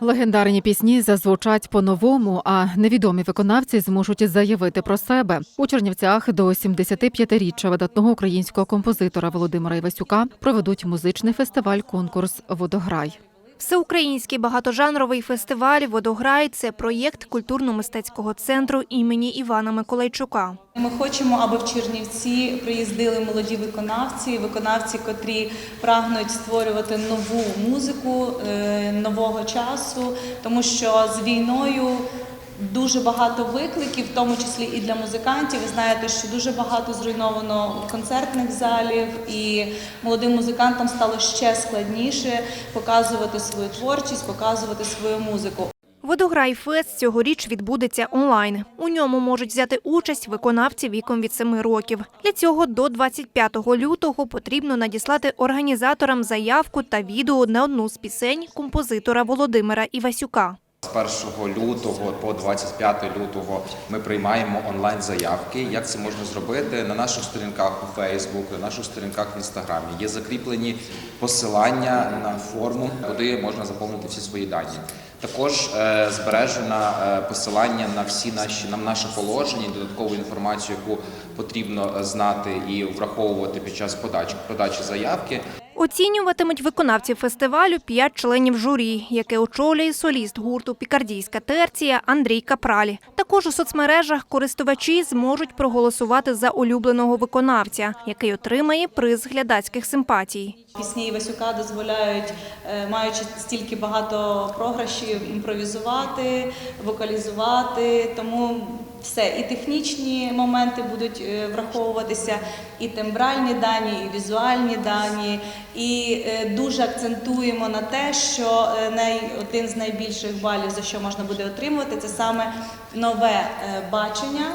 Легендарні пісні зазвучать по-новому, а невідомі виконавці зможуть заявити про себе. У Чернівцях до 75-річчя видатного українського композитора Володимира Івасюка проведуть музичний фестиваль-конкурс Водограй. Всеукраїнський багатожанровий фестиваль Водограй це проєкт культурно-мистецького центру імені Івана Миколайчука. Ми хочемо, аби в Чернівці приїздили молоді виконавці, виконавці, котрі прагнуть створювати нову музику е, нового часу, тому що з війною. Дуже багато викликів, в тому числі і для музикантів. Ви знаєте, що дуже багато зруйновано концертних залів, і молодим музикантам стало ще складніше показувати свою творчість, показувати свою музику. Водограй Фест цьогоріч відбудеться онлайн. У ньому можуть взяти участь виконавці віком від 7 років. Для цього до 25 лютого потрібно надіслати організаторам заявку та відео на одну з пісень композитора Володимира Івасюка. З 1 лютого по 25 лютого ми приймаємо онлайн заявки. Як це можна зробити на наших сторінках у Facebook, на наших сторінках в інстаграмі? Є закріплені посилання на форму, куди можна заповнити всі свої дані. Також е, збережено е, посилання на всі наші на наше положення, додаткову інформацію, яку потрібно е, знати і враховувати під час подачі подачі заявки. Оцінюватимуть виконавців фестивалю п'ять членів журі, яке очолює соліст гурту Пікардійська терція Андрій Капраль. Також у соцмережах користувачі зможуть проголосувати за улюбленого виконавця, який отримає приз глядацьких симпатій. Пісні Івасюка дозволяють, е, маючи стільки багато програшів, імпровізувати, вокалізувати. Тому все, і технічні моменти будуть е, враховуватися, і тембральні дані, і візуальні дані. І е, дуже акцентуємо на те, що е, один з найбільших балів, за що можна буде отримувати, це саме нове бачення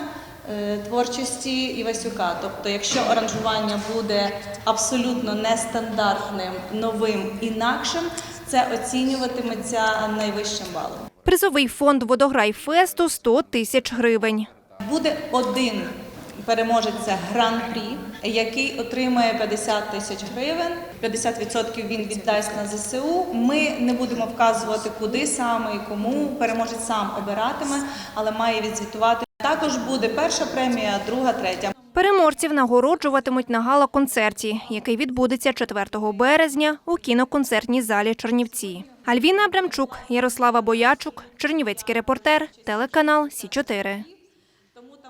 творчості Івасюка. Тобто, якщо аранжування буде абсолютно нестандартним, новим, інакшим, це оцінюватиметься найвищим балом. Призовий фонд Водограй Фесту 100 тисяч гривень. Буде один переможець гран-прі, який отримає 50 тисяч гривень. 50% він віддасть на ЗСУ. Ми не будемо вказувати, куди саме і кому. Переможець сам обиратиме, але має відзвітувати. Також буде перша премія, друга, третя. Переможців нагороджуватимуть на гала-концерті, який відбудеться 4 березня у кіноконцертній залі Чернівці. Альвіна Абрамчук, Ярослава Боячук, Чернівецький репортер, телеканал Сі 4